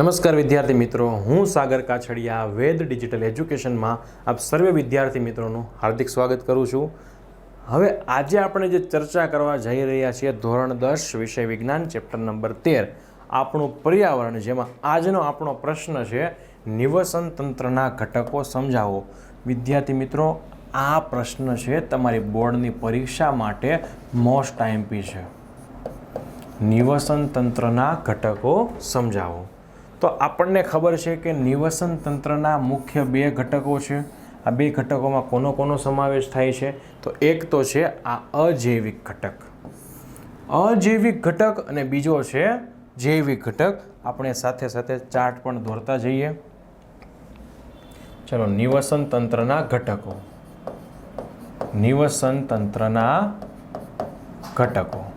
નમસ્કાર વિદ્યાર્થી મિત્રો, હું સાગર કાછડિયા, વેદ ડિજિટલ એજ્યુકેશનમાં આપ સર્વે વિદ્યાર્થી મિત્રોનું હાર્દિક સ્વાગત કરું છું. હવે આજે આપણે જે ચર્ચા કરવા જઈ રહ્યા છીએ, ધોરણ દસ, વિષય વિજ્ઞાન, ચેપ્ટર નંબર તેર, આપણું પર્યાવરણ, જેમાં આજનો આપણો પ્રશ્ન છે, નિવસન તંત્રના ઘટકો સમજાવો. વિદ્યાર્થી મિત્રો, આ પ્રશ્ન છે તમારી બોર્ડની પરીક્ષા માટે મોસ્ટ આઈએમપી છે. નિવસન તંત્રના ઘટકો સમજાવો. તો આપણને ખબર છે કે નિવસન તંત્રના મુખ્ય બે ઘટકો છે. આ બે ઘટકોમાં કોનો કોનો સમાવેશ થાય છે? તો એક તો છે આ અજૈવિક ઘટક. અજૈવિક ઘટક અને બીજો છે જૈવિક ઘટક. આપણે સાથે સાથે ચાર્ટ પણ દોરતા જઈએ. ચલો, નિવસન તંત્રના ઘટકો. નિવસન તંત્રના ઘટકો.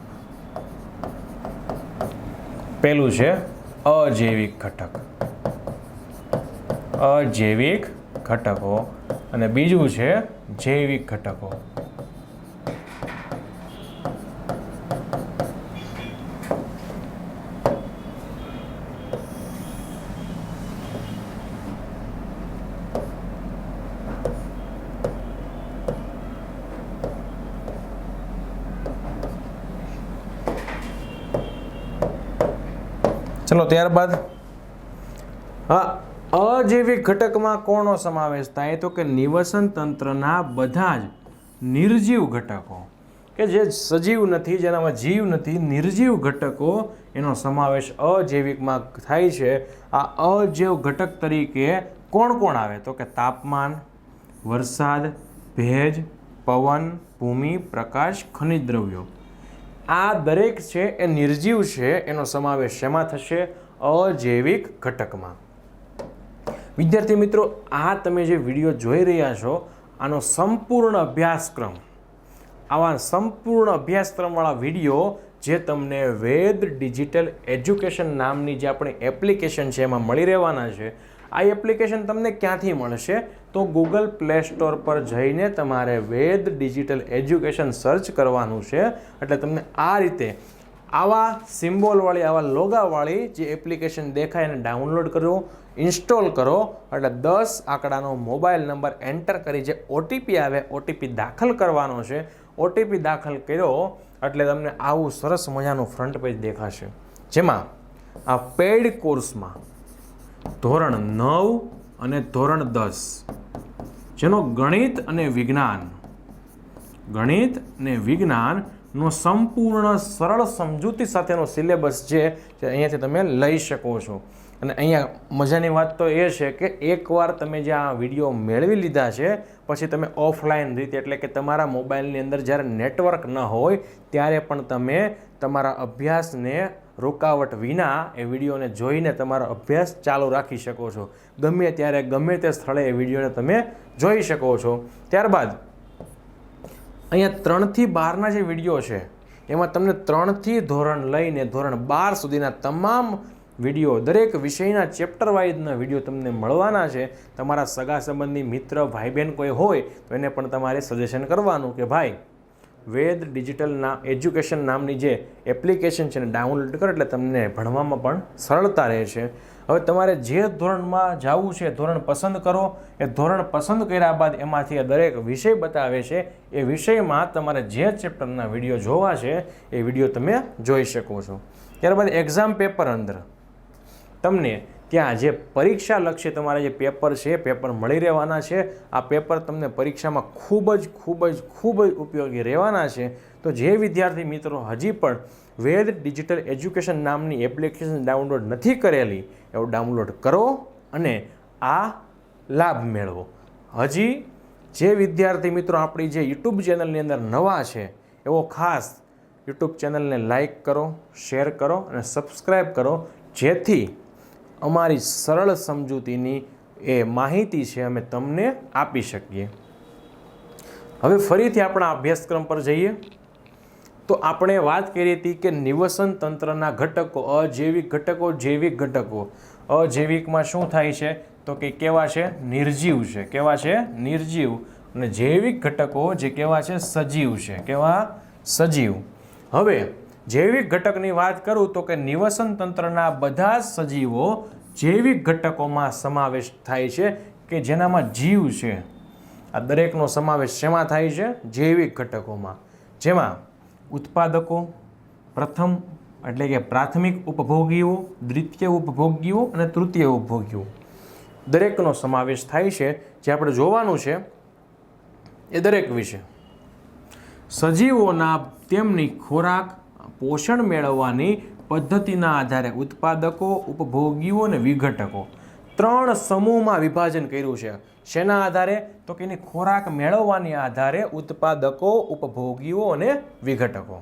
પહેલું છે અજૈવિક ઘટક. અજૈવિક ઘટકો. અને બીજું છે જૈવિક ઘટકો. ચલો, ત્યારબાદ? હા અજૈવિક ઘટકમાં કોનો સમાવેશ થાય તો કે નિવસન તંત્રના બધા જ નિર્જીવ ઘટકો. કે જે સજીવ નથી, જેનામાં જીવ નથી, નિર્જીવ ઘટકો, એનો સમાવેશ અજૈવિકમાં થાય છે. આ અજૈવ ઘટક તરીકે કોણ કોણ આવે? તો કે તાપમાન, વરસાદ, ભેજ, પવન, ભૂમિ, પ્રકાશ, ખનિજ દ્રવ્યો. આ દરેક છે એ નિર્જીવ છે, એનો સમાવેશ શેમાં થશે? અજૈવિક ઘટકમાં. વિદ્યાર્થી મિત્રો, આ તમે જે વીડિયો જોઈ રહ્યા છો, આનો સંપૂર્ણ અભ્યાસક્રમ, આવા સંપૂર્ણ અભ્યાસક્રમવાળા વીડિયો જે તમને વેદ ડિજિટલ એજ્યુકેશન નામની જે આપણી એપ્લિકેશન છે એમાં મળી રહેવાના છે, આ એપ્લિકેશન તમને ક્યાંથી મળશે? તો ગૂગલ પ્લે સ્ટોર પર જઈને તમારે વેદ ડિજિટલ એજ્યુકેશન સર્ચ કરવાનું છે. એટલે તમને આ રીતે આવા સિમ્બોલવાળી આવા લોગાવાળી જે એપ્લિકેશન દેખાય એને ડાઉનલોડ કરો, ઇન્સ્ટોલ કરો. એટલે દસ આંકડાનો મોબાઈલ નંબર એન્ટર કરી જે ઓટીપી આવે ઓટીપી દાખલ કરવાનો છે. ઓટીપી દાખલ કર્યો, એટલે તમને આવું સરસ મજાનું ફ્રન્ટ પેજ દેખાશે. જેમાં આ પેઈડ કોર્સમાં ધોરણ નવ અને ધોરણ દસ, જેનો ગણિત અને વિજ્ઞાન, ગણિત અને વિજ્ઞાનનો સંપૂર્ણ સરળ સમજૂતી સાથેનો સિલેબસ છે જે અહીંયાથી તમે લઈ શકો છો. અને અહીંયા મજાની વાત તો એ છે કે એકવાર તમે જે આ વીડિયો મેળવી લીધા છે, પછી તમે ઓફલાઈન રીતે, એટલે કે તમારા મોબાઈલની અંદર જ્યારે નેટવર્ક ન હોય, ત્યારે પણ તમે તમારા અભ્યાસને રોકાવટ વિના એ વિડીયોને જોઈને તમારો અભ્યાસ ચાલુ રાખી શકો છો. ગમે ત્યારે ગમે તે સ્થળે એ વિડીયોને તમે જોઈ શકો છો. ત્યારબાદ, અહીંયા ત્રણથી બારના જે વીડિયો છે, એમાં તમને ત્રણથી ધોરણ લઈને ધોરણ બાર સુધીના તમામ વીડિયો, દરેક વિષયના ચેપ્ટર વાઇઝના વીડિયો તમને મળવાના છે. તમારા સગા સંબંધી મિત્ર ભાઈ બહેન કોઈ હોય તો એને પણ તમારે સજેશન કરવાનું કે ભાઈ વેદ ડિજિટલ ના એજ્યુકેશન નામની જે એપ્લિકેશન છે એને ડાઉનલોડ કરો એટલે તમને ભણવામાં પણ સરળતા રહે છે. હવે તમારે જે ધોરણમાં જવું છે, ધોરણ પસંદ કરો. એ ધોરણ પસંદ કર્યા બાદ એમાંથી દરેક વિષય બતાવે છે. એ વિષયમાં તમારે જે ચેપ્ટરના વીડિયો જોવા છે, એ વીડિયો તમે જોઈ શકો છો. ત્યારબાદ એક્ઝામ પેપર અંદર. તમને ત્યાં જે પરીક્ષા લક્ષ્ય તમારા જે પેપર છે, પેપર મળી રહેવાના છે. આ પેપર તમને પરીક્ષામાં ખૂબ જ ખૂબ જ ખૂબ જ ઉપયોગી રહેવાના છે. તો જે વિદ્યાર્થી મિત્રો હજી પણ વેદ ડિજિટલ એજ્યુકેશન નામની એપ્લિકેશન ડાઉનલોડ નથી કરેલી, એવું ડાઉનલોડ કરો અને આ લાભ મેળવો. હજી જે વિદ્યાર્થી મિત્રો આપણી જે યુટ્યુબ ચેનલની અંદર નવા છે, એવો ખાસ યુટ્યુબ ચેનલને લાઇક કરો, શેર કરો અને સબસ્ક્રાઈબ કરો, જેથી અમારી સરળ સમજૂતીની એ માહિતી છે અમે તમને આપી શકીએ. હવે ફરીથી આપણા અભ્યાસક્રમ પર જઈએ. તો આપણે વાત કરી હતી કે નિવસન તંત્રના ઘટકો, અજૈવિક ઘટકો, જૈવિક ઘટકો. અજૈવિકમાં શું થાય છે? તો કે કેવા છે? નિર્જીવ છે. કેવા છે? નિર્જીવ. અને જૈવિક ઘટકો જે કેવા છે? સજીવ છે. કેવા? સજીવ. હવે જૈવિક ઘટકની વાત કરું તો કે નિવસન તંત્રના બધા સજીવો જૈવિક ઘટકોમાં સમાવેશ થાય છે કે જેનામાં જીવ છે. આ દરેકનો સમાવેશ શેમાં થાય છે? જૈવિક ઘટકોમાં. જેમાં ઉત્પાદકો પ્રથમ એટલે કે પ્રાથમિક ઉપભોગીઓ, દ્વિતીય ઉપભોગીઓ અને તૃતીય ઉપભોગીઓ. દરેકનો સમાવેશ થાય છે. જે આપણે જોવાનું છે એ દરેક વિશે. સજીવોના તેમની ખોરાક પોષણ મેળવવાની પદ્ધતિના આધારે ઉત્પાદકો, ઉપભોગીઓ અને વિઘટકો ત્રણ સમૂહમાં વિભાજન કર્યું છે. શેના આધારે? તો કે એની ખોરાક મેળવવાની આધારે ઉત્પાદકો, ઉપભોગીઓ અને વિઘટકો.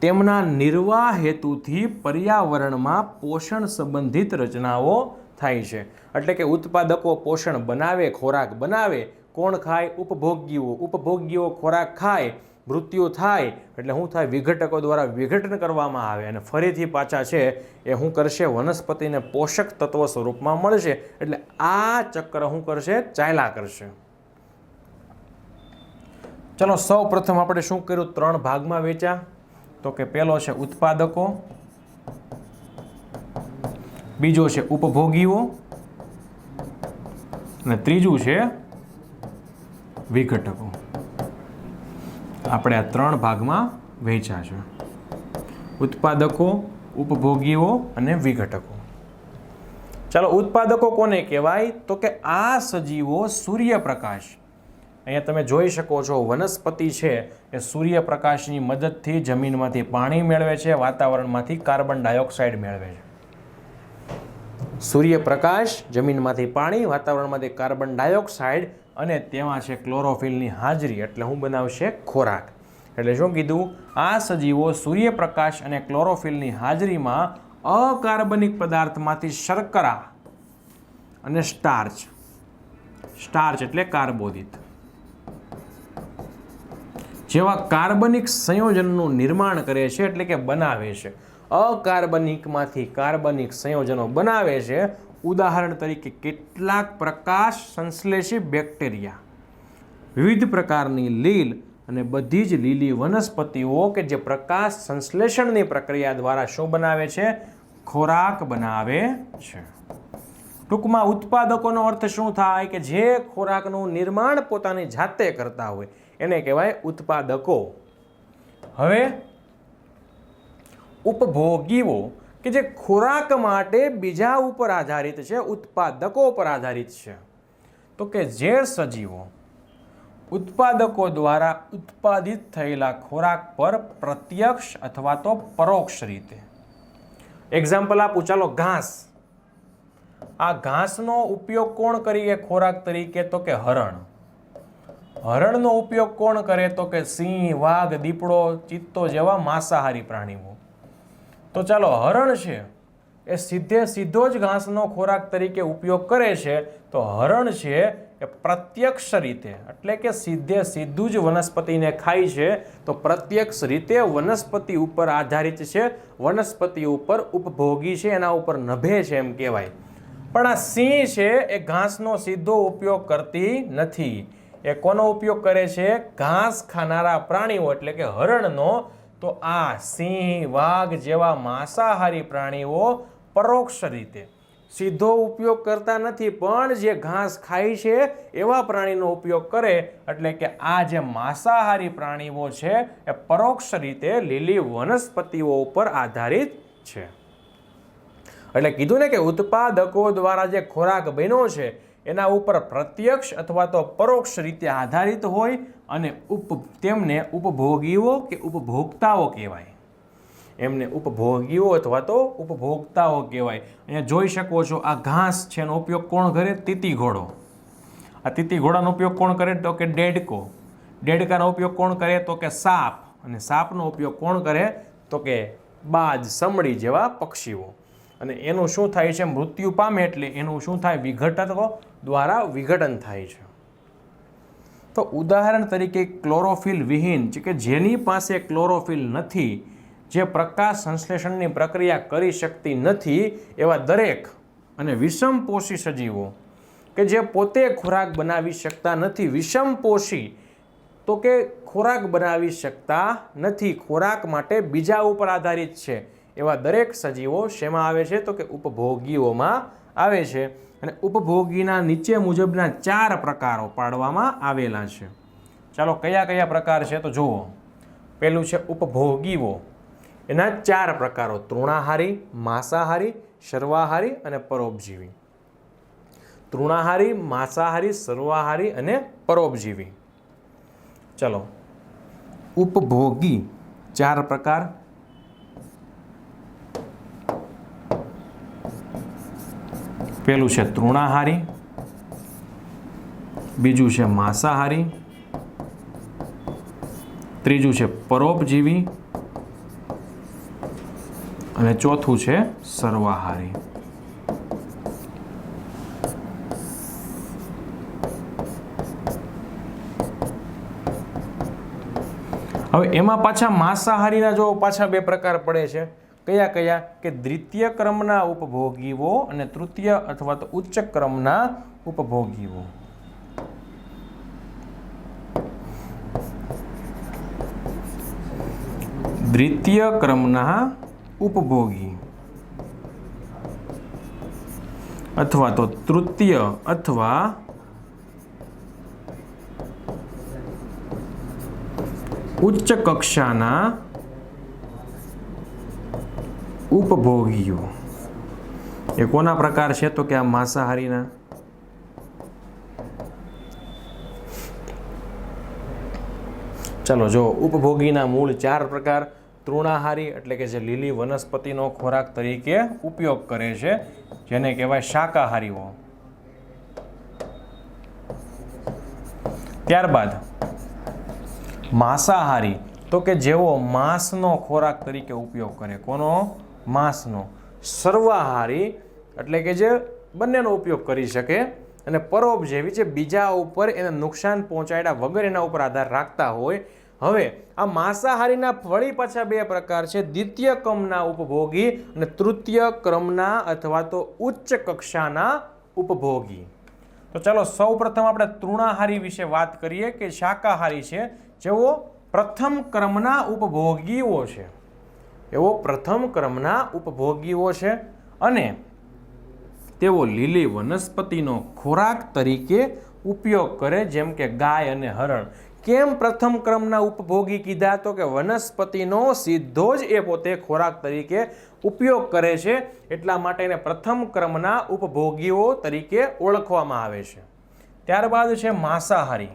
તેમના નિર્વાહ હેતુથી પર્યાવરણમાં પોષણ સંબંધિત રચનાઓ થાય છે. એટલે કે ઉત્પાદકો પોષણ બનાવે, ખોરાક બનાવે, કોણ ખાય? ઉપભોગીઓ. ઉપભોગીઓ ખોરાક ખાય મૃત્યુ થાય એટલે શું થાય? વિઘટકો દ્વારા વિઘટન કરવામાં આવે અને ફરીથી પાછા છે એ શું કરશે? વનસ્પતિને પોષક તત્વ સ્વરૂપમાં મળશે. એટલે આ ચક્ર શું કરશે? ચાલ્યા કરશે. ચલો, સૌ પ્રથમ આપણે શું કર્યું? ત્રણ ભાગમાં વેચ્યા. તો કે પહેલો છે ઉત્પાદકો, બીજો છે ઉપભોગીઓ, અને ત્રીજું છે વિઘટકો. આપણે આ ત્રણ ભાગમાં વહેંચ્યા છે ઉત્પાદકો, ઉપભોગીઓ અને વિઘટકો. ચાલો, ઉત્પાદકો કોને કહેવાય? તો કે આ સજીવો સૂર્યપ્રકાશ. અહીંયા તમે જોઈ શકો છો, વનસ્પતિ છે એ સૂર્યપ્રકાશની મદદથી જમીનમાંથી પાણી મેળવે છે, વાતાવરણમાંથી કાર્બન ડાયોક્સાઇડ મેળવે છે. સૂર્યપ્રકાશ જમીનમાંથી પાણી, વાતાવરણમાંથી કાર્બન ડાયોક્સાઇડ અને તેમાં છે ક્લોરોફિલની હાજરી, એટલે હું બનાવશે ખોરાક. એટલે શું કીધું? આ સજીવો સૂર્યપ્રકાશ અને ક્લોરોફિલની હાજરીમાં અકાર્બનિક પદાર્થમાંથી શર્કરા અને સ્ટાર્ચ. સ્ટાર્ચ એટલે કાર્બોદિત. જેવા કાર્બનિક સંયોજનનું નિર્માણ કરે છે, એટલે કે બનાવે છે. અકાર્બનિકમાંથી કાર્બનિક સંયોજનો બનાવે છે ઉદાહરણ તરીકે કેટલાક પ્રકાશ સંશ્લેષી બેક્ટેરિયા. વિવિધ પ્રકારની લીલ અને બધી જ લીલી વનસ્પતિઓ કે જે પ્રકાશ સંશ્લેષણની પ્રક્રિયા દ્વારા શું બનાવે છે? ખોરાક બનાવે છે. ટૂંકમાં ઉત્પાદકોનો અર્થ શું થાય કે જે ખોરાકનું નિર્માણ પોતાની જાતે કરતા હોય, એને કહેવાય ઉત્પાદકો. હવે, ઉપભોગીઓ કે જે ખોરાક માટે બીજા ઉપર આધારિત છે, ઉત્પાદકો ઉપર આધારિત છે. તો કે જે સજીવો ઉત્પાદકો દ્વારા ઉત્પાદિત થયેલા ખોરાક પર પ્રત્યક્ષ અથવા તો પરોક્ષ રીતે. એક્ઝામ્પલ આપું ચાલો ઘાસ. આ ઘાસનો ઉપયોગ કોણ કરીએ ખોરાક તરીકે? તો કે હરણ. હરણનો ઉપયોગ કોણ કરે? તો કે સિંહ, વાઘ, દીપડો, ચિત્તો જેવા માંસાહારી પ્રાણીઓ. તો ચાલો, હરણ છે એ સીધે સીધો જ ઘાસનો ખોરાક તરીકે ઉપયોગ કરે છે. તો હરણ છે એ પ્રત્યક્ષ રીતે, એટલે કે સીધે સીધું જ વનસ્પતિને ખાય છે. તો પ્રત્યક્ષ રીતે વનસ્પતિ ઉપર આધારિત છે, વનસ્પતિ ઉપર ઉપભોગી છે, એના ઉપર નભે છે એમ કહેવાય. પણ આ સિંહ છે એ ઘાસનો સીધો ઉપયોગ કરતી નથી. એ કોનો ઉપયોગ કરે છે? ઘાસ ખાનારા પ્રાણીઓ, એટલે કે હરણનો તો આ સિંહ, વાઘ જેવા માંસાહારી પ્રાણીઓ પરોક્ષ રીતે. સીધો ઉપયોગ કરતા નથી, પણ જે ઘાસ ખાય છે, એવા પ્રાણીનો ઉપયોગ કરે એટલે કે આ જે માંસાહારી પ્રાણીઓ છે, એ પરોક્ષ રીતે લીલી વનસ્પતિઓ ઉપર આધારિત છે. એટલે કીધું ને કે ઉત્પાદકો દ્વારા જે ખોરાક બન્યો છે એના ઉપર પ્રત્યક્ષ અથવા તો પરોક્ષ રીતે આધારિત હોય અને ઉપ, તેમને ઉપભોગીઓ કે ઉપભોક્તાઓ કહેવાય. એમને ઉપભોગીઓ અથવા તો ઉપભોક્તાઓ કહેવાય. અહીંયા જોઈ શકો છો આ ઘાસ છે, એનો ઉપયોગ કોણ કરે? તીતી ઘોડો. આ તીતી ઘોડાનો ઉપયોગ કોણ કરે? તો કે ડેડકો. ડેડકાનો ઉપયોગ કોણ કરે? તો કે સાપ. અને સાપનો ઉપયોગ કોણ કરે? તો કે બાજ, સમડી જેવા પક્ષીઓ. અને એનું શું થાય છે? મૃત્યુ પામે એટલે એનું શું થાય? વિઘટકો દ્વારા વિઘટન થાય છે. તો ઉદાહરણ તરીકે ક્લોરોફિલ વિહીન છે કે જેની પાસે ક્લોરોફિલ નથી, જે પ્રકાશ સંશ્લેષણની પ્રક્રિયા કરી શકતી નથી, એવા દરેક અને વિષમપોષી સજીવો કે જે પોતે ખોરાક બનાવી શકતા નથી વિષમપોષી તો કે ખોરાક બનાવી શકતા નથી, ખોરાક માટે બીજા ઉપર આધારિત છે, એવા દરેક સજીવો શેમાં આવે છે? તો કે ઉપભોગીઓમાં આવે છે. અને ઉપભોગીના નીચે મુજબના ચાર પ્રકારો પાડવામાં આવેલા છે. ચાલો, કયા કયા પ્રકાર છે તો જુઓ. પેલું છે ઉપભોગીઓ એના ચાર પ્રકારો, તૃણાહારી, માંસાહારી, સર્વાહારી અને પરોપજીવી. તૃણાહારી, માંસાહારી, સર્વાહારી અને પરોપજીવી. ચલો, ઉપભોગી, ચાર પ્રકાર. પેલું છે તૃણાહારી, બીજું છે માંસાહારી, ત્રીજું છે પરોપજીવી અને ચોથું છે સર્વાહારી. હવે એમાં પાછા માંસાહારીના જો પાછા બે પ્રકાર પડે છે કયા કયા? કે દ્વિતીય ક્રમના ઉપભોગીઓ અને તૃતીય અથવા તો ઉચ્ચ ક્રમના ઉપભોગીઓ. દ્વિતીય ક્રમના ઉપભોગી અથવા તો તૃતીય અથવા ઉચ્ચ કક્ષાના ઉપભોગીઓ. એ કોના પ્રકાર છે તો કે આ માંસાહારીના? ચાલો, જો ઉપભોગીના મૂળ ચાર પ્રકાર, તૃણાહારી એટલે કે જે લીલી વનસ્પતિનો ખોરાક તરીકે ઉપયોગ કરે છે, જેને કહેવાય શાકાહારીઓ. ત્યારબાદ, માંસાહારી, તો કે જેઓ માંસનો ખોરાક તરીકે ઉપયોગ કરે. કોનો? માંસનો સર્વાહારી, એટલે કે જે બંનેનો ઉપયોગ કરી શકે. અને પરોપ જેવી જે બીજા ઉપર એને નુકસાન પહોંચાડ્યા વગર એના ઉપર આધાર રાખતા હોય. હવે, આ માંસાહારીના વળી પાછા બે પ્રકાર છે. દ્વિતીય ક્રમના ઉપભોગી અને તૃતીય ક્રમના અથવા તો ઉચ્ચ કક્ષાના ઉપભોગી. તો ચાલો સૌ પ્રથમ આપણે તૃણાહારી વિશે વાત કરીએ કે શાકાહારી છે. જેઓ પ્રથમ ક્રમના ઉપભોગીઓ છે. એવો પ્રથમ ક્રમના ઉપભોગીઓ છે અને તેઓ લીલી વનસ્પતિનો ખોરાક તરીકે ઉપયોગ કરે, જેમ કે ગાય અને હરણ. કેમ પ્રથમ ક્રમના ઉપભોગી કીધા? તો કે વનસ્પતિનો સીધો જ એ પોતે ખોરાક તરીકે ઉપયોગ કરે છે. એટલા માટે એને પ્રથમ ક્રમના ઉપભોગીઓ તરીકે ઓળખવામાં આવે છે. ત્યારબાદ છે માંસાહારી.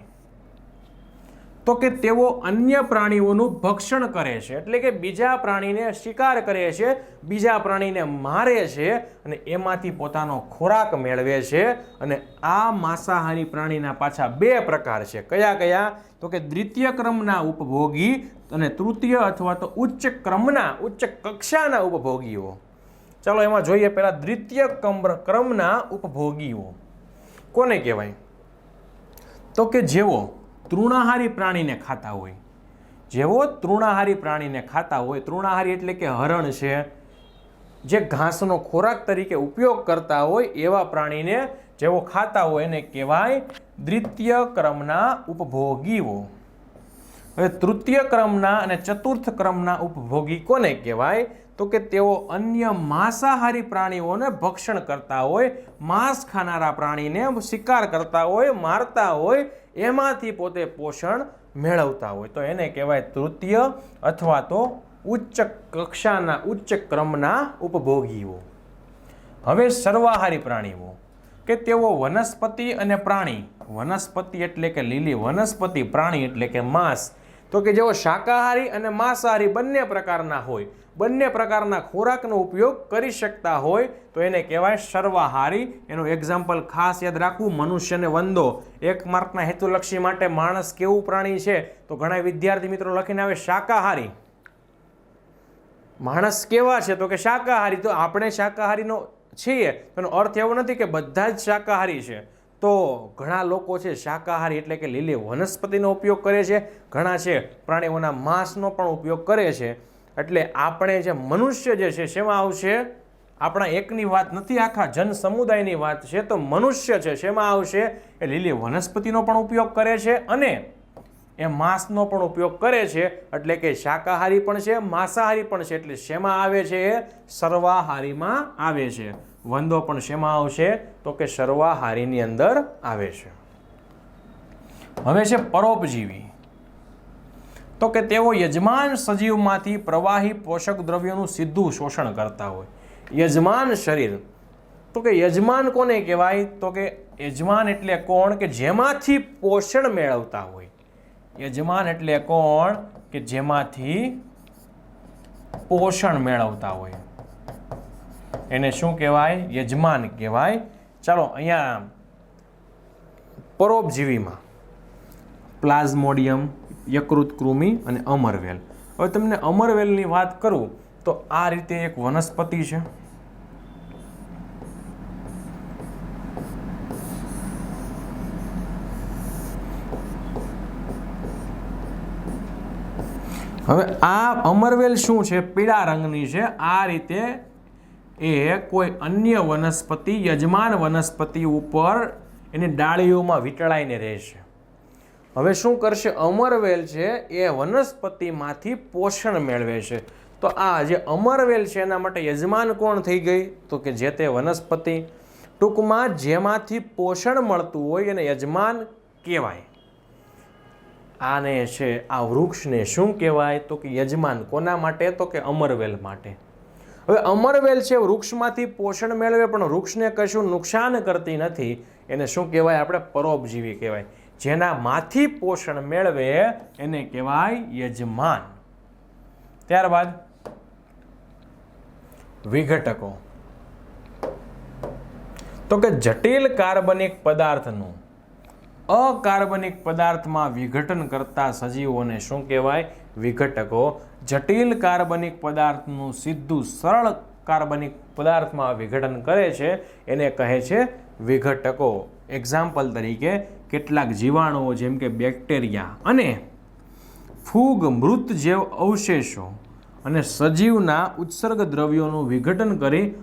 તો કે તેઓ અન્ય પ્રાણીઓનું ભક્ષણ કરે છે. એટલે કે બીજા પ્રાણીને શિકાર કરે છે, બીજા પ્રાણીને મારે છે અને એમાંથી પોતાનો ખોરાક મેળવે છે અને આ માંસાહારી પ્રાણીના પાછા બે પ્રકાર છે. કયા કયા? તો કે દ્વિતીય ક્રમના ઉપભોગી અને તૃતીય અથવા તો ઉચ્ચ ક્રમના, ઉચ્ચ કક્ષાના ઉપભોગીઓ. ચાલો એમાં જોઈએ પહેલાં દ્વિતીય ક્રમ- ક્રમના ઉપભોગીઓ. કોને કહેવાય? તો કે જેઓ તૃણાહારી પ્રાણીને ખાતા હોય. જેવો તૃણાહારી પ્રાણીને ખાતા હોય, તૃણાહારી એટલે કે હરણ છે, જે ઘાસનો ખોરાક તરીકે ઉપયોગ કરતા હોય, એવા પ્રાણીને જેવો ખાતા હોય એને કહેવાય દ્વિતીય ક્રમના ઉપભોગીઓ. હવે તૃતીય ક્રમના અને ચતુર્થ ક્રમના ઉપભોગી કોને કહેવાય? તો કે તેઓ અન્ય માંસાહારી પ્રાણીઓને ભક્ષણ કરતા હોય, માંસ ખાનારા પ્રાણીને શિકાર કરતા હોય, મારતા હોય, એમાંથી પોતે પોષણ મેળવતા હોય. તો એને કહેવાય તૃતીય અથવા તો ઉચ્ચ કક્ષાના, ઉચ્ચ ક્રમના ઉપભોગીઓ. હવે સર્વાહારી પ્રાણીઓ, કે તેઓ વનસ્પતિ અને પ્રાણી. વનસ્પતિ એટલે કે લીલી, વનસ્પતિ પ્રાણી એટલે કે માંસ. તો કે જેઓ શાકાહારી અને માંસાહારી બંને પ્રકારના હોય, બંને પ્રકારના ખોરાકનો ઉપયોગ કરી શકતા હોય, તો એને કહેવાય સર્વાહારી એનું એક્ઝામ્પલ ખાસ યાદ રાખવું, મનુષ્યને વંદો. એક માર્કના હેતુલક્ષી માટે માણસ કેવું પ્રાણી છે? તો ઘણા વિદ્યાર્થી મિત્રો લખીને આવે, શાકાહારી. માણસ કેવા છે? તો કે શાકાહારી. તો આપણે શાકાહારીનો છીએ. એનો અર્થ એવો નથી કે બધા જ શાકાહારી છે. તો ઘણા લોકો છે શાકાહારી એટલે કે લીલી વનસ્પતિનો ઉપયોગ કરે છે. ઘણા છે પ્રાણીઓના માંસનો પણ ઉપયોગ કરે છે. એટલે આપણે જે મનુષ્ય જે છે, શેમાં આવશે? આપણા એકની વાત નથી, આખા જન સમુદાયની વાત છે. તો મનુષ્ય છે, શેમાં આવશે? એ લીલી વનસ્પતિનો પણ ઉપયોગ કરે છે અને એ માંસનો પણ ઉપયોગ કરે છે. એટલે કે શાકાહારી પણ છે, માંસાહારી પણ છે. એટલે શેમાં આવે છે? એ સર્વાહારીમાં આવે છે. વંદો પણ શેમાં આવશે? તો કે સર્વાહારીની અંદર આવે છે. હવે છે પરોપજીવી. તો કે તેઓ યજમાન સજીવમાંથી પ્રવાહી પોષક દ્રવ્યોનું સીધું શોષણ કરતા હોય. યજમાન શરીર. તો કે યજમાન કોને કહેવાય? તો કે યજમાન એટલે કોણ? કે જેમાંથી પોષણ મેળવતા હોય. યજમાન એટલે કોણ? કે જેમાંથી પોષણ મેળવતા હોય. એને શું કહેવાય? યજમાન કહેવાય. ચાલો, અહીંયા પરોપજીવીમાં પ્લાઝ્મોડિયમ, યકૃત કૃમિ અને અમરવેલ. હવે તમને અમરવેલની વાત કરું, તો આ રીતે એક વનસ્પતિ છે. હવે આ અમરવેલ શું છે? પીળા રંગની છે. આ રીતે એ કોઈ અન્ય વનસ્પતિ, યજમાન વનસ્પતિ ઉપર એની ડાળીઓમાં વીંટળાઈને રહેશે. હવે શું કરશે? અમરવેલ છે, એ વનસ્પતિમાંથી પોષણ મેળવે છે તો આ જે અમરવેલ છે, એના માટે યજમાન કોણ થઈ ગઈ? તો કે જે તે વનસ્પતિ. ટૂંકમાં જેમાંથી પોષણ મળતું હોય એને યજમાન કહેવાય. આને છે, આ વૃક્ષને શું કહેવાય? તો કે યજમાન કોના માટે? તો કે અમરવેલ માટે. હવે અમરવેલ છે, વૃક્ષમાંથી પોષણ મેળવે, પણ વૃક્ષને કશું નુકસાન કરતી નથી. એને શું કહેવાય? આપણે પરોપજીવી કહેવાય. જેનામાંથી પોષણ મેળવે, એને કહેવાય યજમાન. ત્યારબાદ વિઘટકો. તો કે જટિલ કાર્બનિક પદાર્થનું અકાર્બનિક પદાર્થમાં વિઘટન કરતા સજીવોને શું કહેવાય? વિઘટકો. જટિલ કાર્બનિક પદાર્થનું સીધું સરળ કાર્બનિક પદાર્થમાં વિઘટન કરે છે, એને કહે છે વિઘટકો. એક્ઝામ્પલ તરીકે, કેટલાક જીવાણુઓ જેમ કે બેક્ટેરિયા અને ફૂગ મૃત જેવ અવશેષો અને સજીવના ઉત્સર્ગ દ્રવ્યોનું વિઘટન કરી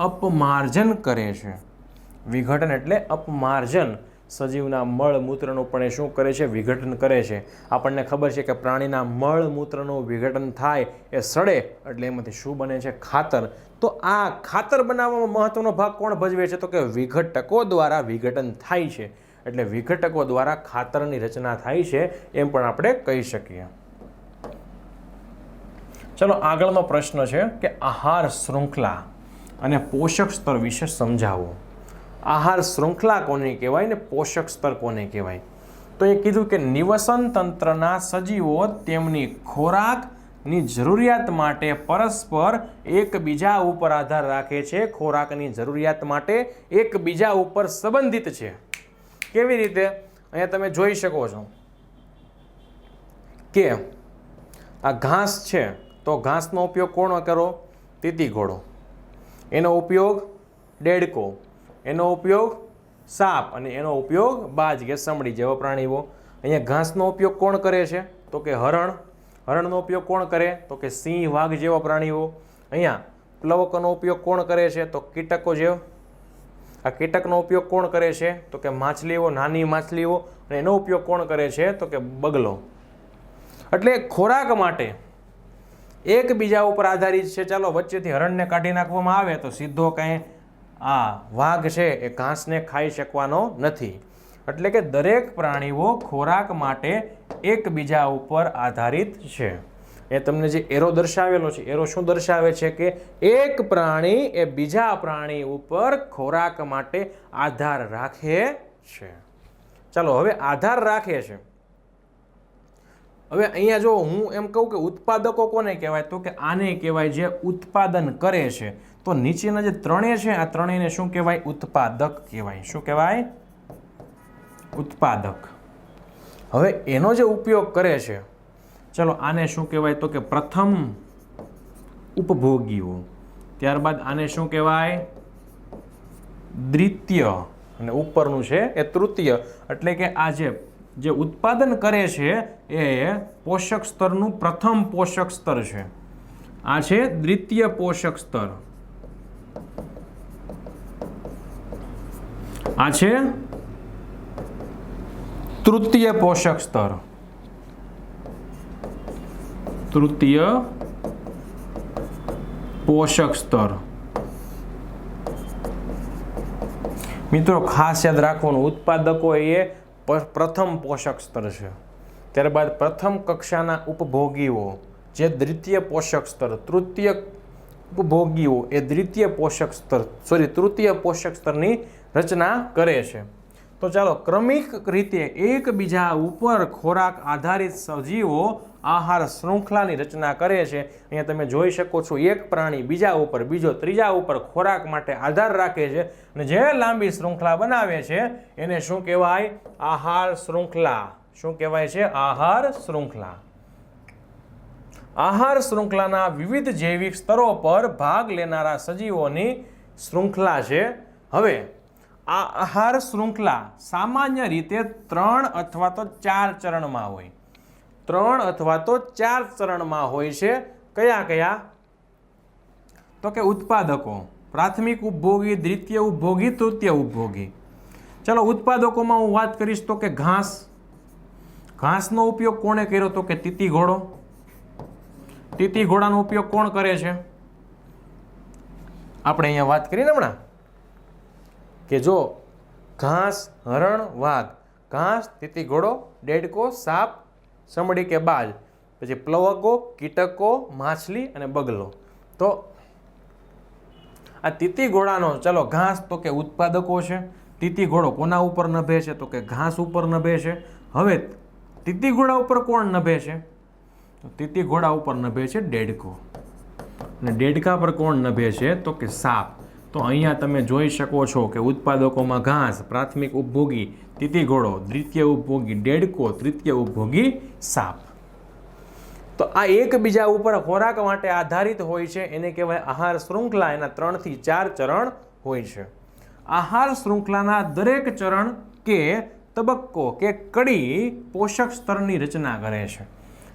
અપમાર્જન કરે છે. વિઘટન એટલે અપમાર્જન. સજીવના મળ મૂત્રનું પણ એ શું કરે છે? વિઘટન કરે છે. આપણને ખબર છે કે પ્રાણીના મળ મૂત્રનું વિઘટન થાય એ સડે એટલે એમાંથી શું બને છે? ખાતર. તો આ ખાતર બનાવવામાં મહત્ત્વનો ભાગ કોણ ભજવે છે? તો કે વિઘટકો દ્વારા વિઘટન થાય છે. એટલે વિઘટકો દ્વારા ખાતરની રચના થાય છે એમ પણ આપણે કહી શકીએ. ચલો, આગળનો પ્રશ્ન છે કે આહાર શૃંખલા અને પોષક સ્તર વિશે સમજાવો. આહાર શૃંખલા કોને કહેવાય ને પોષક સ્તર કોને કહેવાય? તો એ કીધું કે નિવસન તંત્રના સજીવો તેમની ખોરાકની જરૂરિયાત માટે પરસ્પર એકબીજા ઉપર આધાર રાખે છે. ખોરાકની જરૂરિયાત માટે એકબીજા ઉપર સંબંધિત છે. કેવી રીતે? અહીંયા તમે જોઈ શકો છો કે આ ઘાસ છે. તો ઘાસનો ઉપયોગ કોણ કરો? તીતી ઘોડો એનો ઉપયોગ ડેડકો. એનો ઉપયોગ સાપ અને એનો ઉપયોગ બાજ કે સમડી જેવા પ્રાણીઓ. અહીંયા ઘાસનો ઉપયોગ કોણ કરે છે? તો કે હરણ. હરણનો ઉપયોગ કોણ કરે? તો કે સિંહ, વાઘ જેવા પ્રાણીઓ. અહીંયા પ્લવકોનો ઉપયોગ કોણ કરે છે? તો કીટકો જેવો. આ કીટકનો ઉપયોગ કોણ કરે છે? તો કે માછલીઓ, નાની માછલીઓ. અને એનો ઉપયોગ કોણ કરે છે? તો કે બગલો. એટલે ખોરાક માટે એકબીજા ઉપર આધારિત છે. ચાલો વચ્ચેથી હરણને કાઢી નાખવામાં આવે તો સીધો કાંઈ આ વાઘ છે એ ઘાસને ખાઈ શકવાનો નથી. એટલે કે દરેક પ્રાણીઓ ખોરાક માટે એકબીજા ઉપર આધારિત છે. એ તમને જે એરો દર્શાવેલો છે, એરો શું દર્શાવે છે કે એક પ્રાણી એ બીજા પ્રાણી ઉપર ખોરાક માટે આધાર રાખે છે. ચાલો, હવે આધાર રાખે છે. હવે અહીંયા જો હું એમ કહું કે ઉત્પાદકો કોને કહેવાય? તો કે આને કહેવાય જે ઉત્પાદન કરે છે. તો નીચેના જે ત્રણેય છે, આ ત્રણેયને શું કહેવાય? ઉત્પાદક કહેવાય. શું કહેવાય? ઉત્પાદક. હવે એનો જે ઉપયોગ કરે છે, ચલો આને શું કહેવાય? તો કે પ્રથમ ઉપભોગીઓ. ત્યારબાદ આને શું કહેવાય? દ્વિતીય. અને ઉપરનું છે એ તૃતીય. એટલે કે આ જે જે ઉત્પાદન કરે છે, એ પોષક સ્તરનું પ્રથમ પોષક સ્તર છે. આ છે દ્વિતીય પોષક સ્તર. આ છે તૃતીય પોષક સ્તર. તૃતીય પોષક સ્તર. મિત્રો, ખાસ યાદ રાખવાનું ઉત્પાદકો એ પ્રથમ પોષક સ્તર છે. ત્યારબાદ પ્રથમ કક્ષાના ઉપભોગીઓ, જે દ્વિતીય પોષક સ્તર, તૃતીય ઉપભોગીઓ એ દ્વિતીય પોષક સ્તર સોરી તૃતીય પોષક સ્તરની રચના કરે છે. તો ચાલો, ક્રમિક રીતે એકબીજા ઉપર ખોરાક આધારિત સજીવો આહાર શૃંખલાની રચના કરે છે. અહીંયા તમે જોઈ શકો છો, એક પ્રાણી બીજા ઉપર, બીજો ત્રીજા ઉપર ખોરાક માટે આધાર રાખે છે અને જે લાંબી શૃંખલા બનાવે છે, એને શું કહેવાય? આહાર શૃંખલા. શું કહેવાય છે? આહાર શૃંખલા. આહાર શૃંખલાના વિવિધ જૈવિક સ્તરો પર ભાગ લેનારા સજીવોની શૃંખલા છે. હવે, આ આહાર શૃંખલા સામાન્ય રીતે ત્રણ અથવા તો ચાર ચરણમાં હોય. ત્રણ અથવા તો ચાર ચરણમાં હોય છે. કયા કયા? તો કે ઉત્પાદકો. પ્રાથમિક ઉપભોગી, દ્વિતીય ઉપભોગી, તૃતીય ઉપભોગી. ચલો ઉત્પાદકોમાં હું વાત કરીશ તો કે ઘાસ. ઘાસનો ઉપયોગ કોણે કર્યો તો કે તીતી ઘોડો? તીતી ઘોડાનો ઉપયોગ કોણ કરે છે? આપણે અહીંયા વાત કરીને હમણાં? કે જો ઘાસ હરણ વાઘ. ઘાસ, તીતી ઘોડો, ડેડકો, સાપ સમડી કે બાજ પછી પ્લવકો, કીટકો, માછલી અને બગલો. તો આ તીતી ઘોડાનો, ચલો ઘાસ તો કે ઉત્પાદકો છે. તીતી ઘોડો કોના ઉપર નભે છે? તો કે ઘાસ ઉપર નભે છે. હવે તીતી ઘોડા ઉપર કોણ નભે છે? તીતી ઘોડા ઉપર નભે છે ડેડકો. અને ડેડકા પર કોણ નભે છે? તો કે સાપ. તો અહીંયા તમે જોઈ શકો છો કે ઉત્પાદકોમાં ઘાસ, પ્રાથમિક ઉપભોગી તીતી ઘોડો દ્વિતીય ઉપભોગી, ડેડકો, તૃતીય ઉપભોગી, સાપ. તો આ એકબીજા ઉપર ખોરાક માટે આધારિત હોય છે, એને કહેવાય આહાર શૃંખલા. એના ત્રણથી ચાર ચરણ હોય છે. આહાર શૃંખલાના દરેક ચરણ કે તબક્કો કે કડી પોષક સ્તરની રચના કરે છે.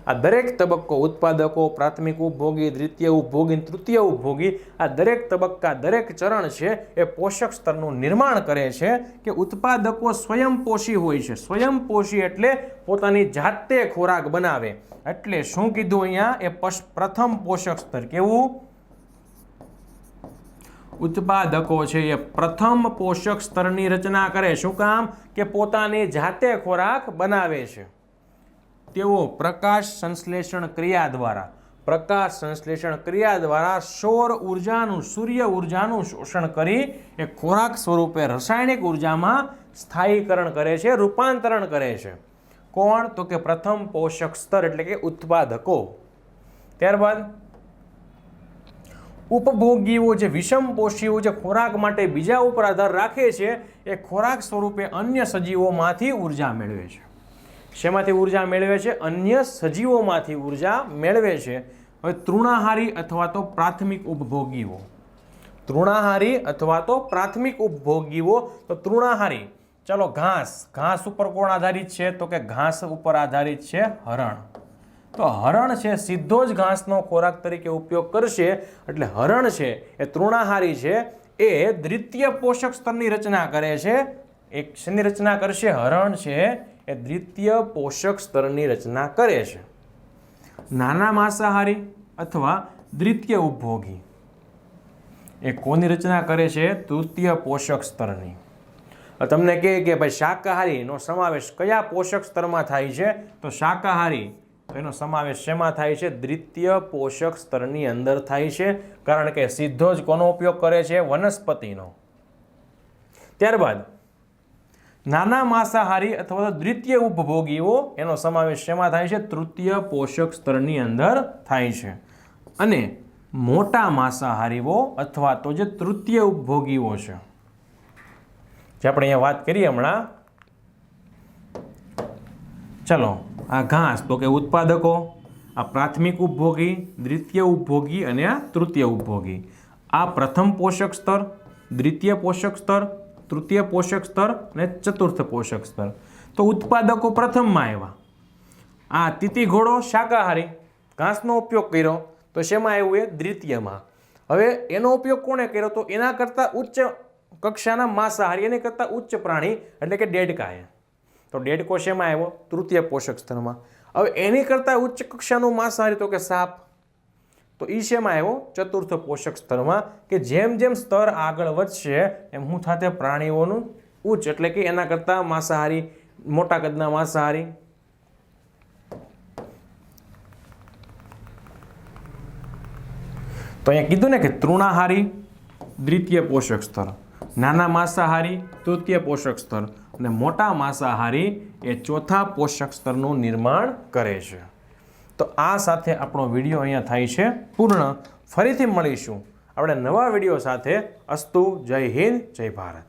આ દરેક તબક્કો ઉત્પાદકો, પ્રાથમિક ઉપભોગી, દ્વિતીય ઉપભોગી, તૃતીય ઉપભોગી, આ દરેક તબક્કા, દરેક ચરણ છે, એ પોષક સ્તરનું નિર્માણ કરે છે કે ઉત્પાદકો સ્વયંપોષી હોય છે. સ્વયંપોષી એટલે પોતાની જાતે ખોરાક બનાવે. એટલે શું કીધું અહીંયા? એ પ્રથમ પોષક સ્તર કેવું? ઉત્પાદકો છે, એ પ્રથમ પોષક સ્તરની રચના કરે. શું કામ? કે પોતાની જાતે ખોરાક બનાવે છે. તેઓ પ્રકાશ સંશ્લેષણ ક્રિયા દ્વારા, પ્રકાશ સંશ્લેષણ ક્રિયા દ્વારા સૌર ઉર્જાનું, સૂર્ય ઉર્જાનું શોષણ કરી એ ખોરાક સ્વરૂપે રાસાયણિક ઉર્જામાં સ્થાયીકરણ કરે છે, રૂપાંતરણ કરે છે. કોણ? તો કે પ્રથમ પોષક સ્તર એટલે કે ઉત્પાદકો. ત્યારબાદ, ઉપભોગીઓ જે વિષમપોષીઓ જે ખોરાક માટે બીજા ઉપર આધાર રાખે છે, એ ખોરાક સ્વરૂપે અન્ય સજીવોમાંથી ઊર્જા મેળવે છે. શેમાંથી ઊર્જા મેળવે છે? અન્ય સજીવોમાંથી ઊર્જા મેળવે છે. હવે તૃણાહારી અથવા તો પ્રાથમિક ઉપભોગીઓ. તૃણાહારી અથવા તો પ્રાથમિક ઉપભોગીઓ. તો તૃણાહારી, ચલો ઘાસ. ઘાસ ઉપર કોણ આધારિત છે? તો કે ઘાસ ઉપર આધારિત છે હરણ. તો હરણ છે, સીધો જ ઘાસનો ખોરાક તરીકે ઉપયોગ કરશે. એટલે હરણ છે, એ તૃણાહારી છે, એ દ્વિતીય પોષક સ્તરની રચના કરે છે. એક શેની રચના કરશે? હરણ છે એ દ્વિતીય પોષક સ્તરની રચના કરે છે. નાના માંસાહારી અથવા દ્વિતીય ઉપભોગી. એ કોની રચના કરે છે? તૃતીય પોષક સ્તરની. તમને કહે કે ભાઈ શાકાહારીનો સમાવેશ કયા પોષક સ્તરમાં થાય છે? તો શાકાહારી એનો સમાવેશ શેમાં થાય છે? દ્વિતીય પોષક સ્તરની અંદર થાય છે. કારણ કે સીધો જ કોનો ઉપયોગ કરે છે? વનસ્પતિનો. ત્યારબાદ નાના માંસાહારી અથવા તો દ્વિતીય ઉપભોગીઓ, એનો સમાવેશ શેમાં થાય છે? તૃતીય પોષક સ્તરની અંદર થાય છે. અને મોટા માંસાહારીઓ અથવા તો જે તૃતીય ઉપભોગીઓ છે. જે આપણે અહીંયા વાત કરીએ હમણાં. ચલો, આ ઘાસ તો કે ઉત્પાદકો, આ પ્રાથમિક ઉપભોગી, દ્વિતીય ઉપભોગી અને આ તૃતીય ઉપભોગી. આ પ્રથમ પોષક સ્તર, દ્વિતીય પોષક સ્તર તૃતીય પોષક સ્તર અને ચતુર્થ પોષક સ્તર. તો ઉત્પાદકો પ્રથમમાં આવ્યા. આ તીતી ઘોડો શાકાહારી, ઘાસનો ઉપયોગ કર્યો, તો શેમાં આવ્યું એ? દ્વિતીયમાં. હવે એનો ઉપયોગ કોણે કર્યો? તો એના કરતાં ઉચ્ચ કક્ષાના માંસાહારી, એની કરતાં ઉચ્ચ પ્રાણી, એટલે કે ડેડકાએ તો ડેડકો શેમાં આવ્યો? તૃતીય પોષક સ્તરમાં. હવે એની કરતાં ઉચ્ચ કક્ષાનું માંસાહારી તો કે સાપ. તો એ શેમાં આવ્યો? ચતુર્થ પોષક સ્તરમાં કે જેમ જેમ સ્તર આગળ વધશે, એમ હું થાતે પ્રાણીઓનું ઉચ્ચ, એટલે કે એના કરતાં માંસાહારી, મોટા કદના માંસાહારી. તો અહીંયા કીધું ને કે તૃણાહારી, દ્વિતીય પોષક સ્તર. નાના માંસાહારી, તૃતીય પોષક સ્તર. અને મોટા માંસાહારી એ ચોથા પોષક સ્તરનું નિર્માણ કરે છે. તો આ સાથે આપણો વીડિયો અહીંયા થાય છે પૂર્ણ. ફરીથી મળીશું. આપણે નવા વીડિયો સાથે. અસ્તુ, જય હિન્દ, જય ભારત.